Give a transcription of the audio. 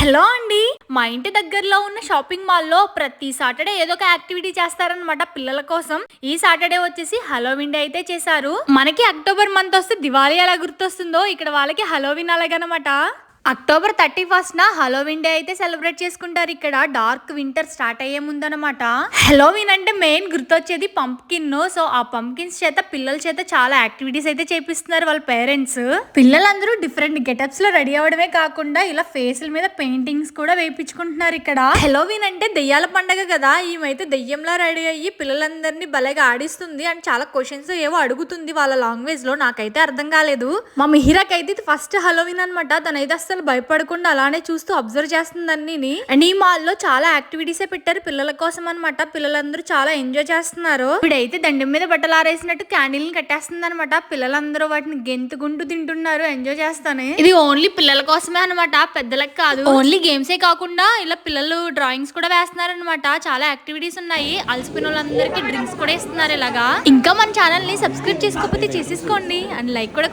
Hello అండి. మా ఇంటి దగ్గరలో ఉన్న షాపింగ్ మాల్లో ప్రతి సాటర్డే ఏదో ఒక యాక్టివిటీ చేస్తారనమాట పిల్లల కోసం. ఈ సాటర్డే వచ్చేసి హలోవిన్ డే అయితే చేశారు. మనకి అక్టోబర్ మంత్ వస్తే దివాళీ ఎలా గుర్తొస్తుందో ఇక్కడ వాళ్ళకి హలోవిన్ అలాగనమాట. అక్టోబర్ థర్టీ ఫస్ట్ న హలోవిన్ డే అయితే సెలబ్రేట్ చేసుకుంటారు ఇక్కడ. డార్క్ వింటర్ స్టార్ట్ అయ్యే ముందనమాట. హలోవిన్ అంటే మెయిన్ గుర్తొచ్చేది పంప్కిన్ సో ఆ పంప్కిన్స్ చేత పిల్లల చేత చాలా యాక్టివిటీస్ అయితే చేపిస్తున్నారు వాళ్ళ పేరెంట్స్ పిల్లలందరూ డిఫరెంట్ గెటప్స్లో రెడీ అవడమే కాకుండా ఇలా ఫేసుల మీద పెయింటింగ్స్ కూడా వేయించుకుంటున్నారు ఇక్కడ. హలోవిన్ అంటే దెయ్యాల పండగ కదా. ఈమెయితే దెయ్యంలా రెడీ అయ్యి పిల్లలందరినీ భలేగా ఆడిస్తుంది అండ్ చాలా క్వశ్చన్స్ ఏవో అడుగుతుంది వాళ్ళ లాంగ్వేజ్లో. నాకైతే అర్థం కాలేదు. మా మిహిరాకైతే ఇది ఫస్ట్ హలోవిన్ అనమాట తనైతే అస్సలు భయపడకుండా అలానే చూస్తూ అబ్జర్వ్ చేస్తుంది అన్ని అండ్ ఈ మాల్లో చాలా యాక్టివిటీస్ పెట్టారు పిల్లల కోసం అనమాట పిల్లలందరూ చాలా ఎంజాయ్ చేస్తున్నారు. ఇప్పుడైతే దండం మీద బట్టలు ఆరేసినట్టు క్యాండిల్ కట్టేస్తుంది అనమాట పిల్లలందరూ వాటిని గెంతుకుంటూ తింటున్నారు. ఎంజాయ్ చేస్తానే. ఇది ఓన్లీ పిల్లల కోసమే అనమాట పెద్దలకు కాదు. ఓన్లీ గేమ్సే కాకుండా ఇలా పిల్లలు డ్రాయింగ్స్ కూడా వేస్తున్నారు అనమాట చాలా యాక్టివిటీస్ ఉన్నాయి. అలసిపోయిన వాళ్ళందరికీ డ్రింక్స్ కూడా ఇస్తున్నారు ఇలాగా. ఇంకా మన ఛానల్ని సబ్స్క్రైబ్ చేసుకోకపోతే చేసేసుకోండి. అండ్ లైక్ కూడా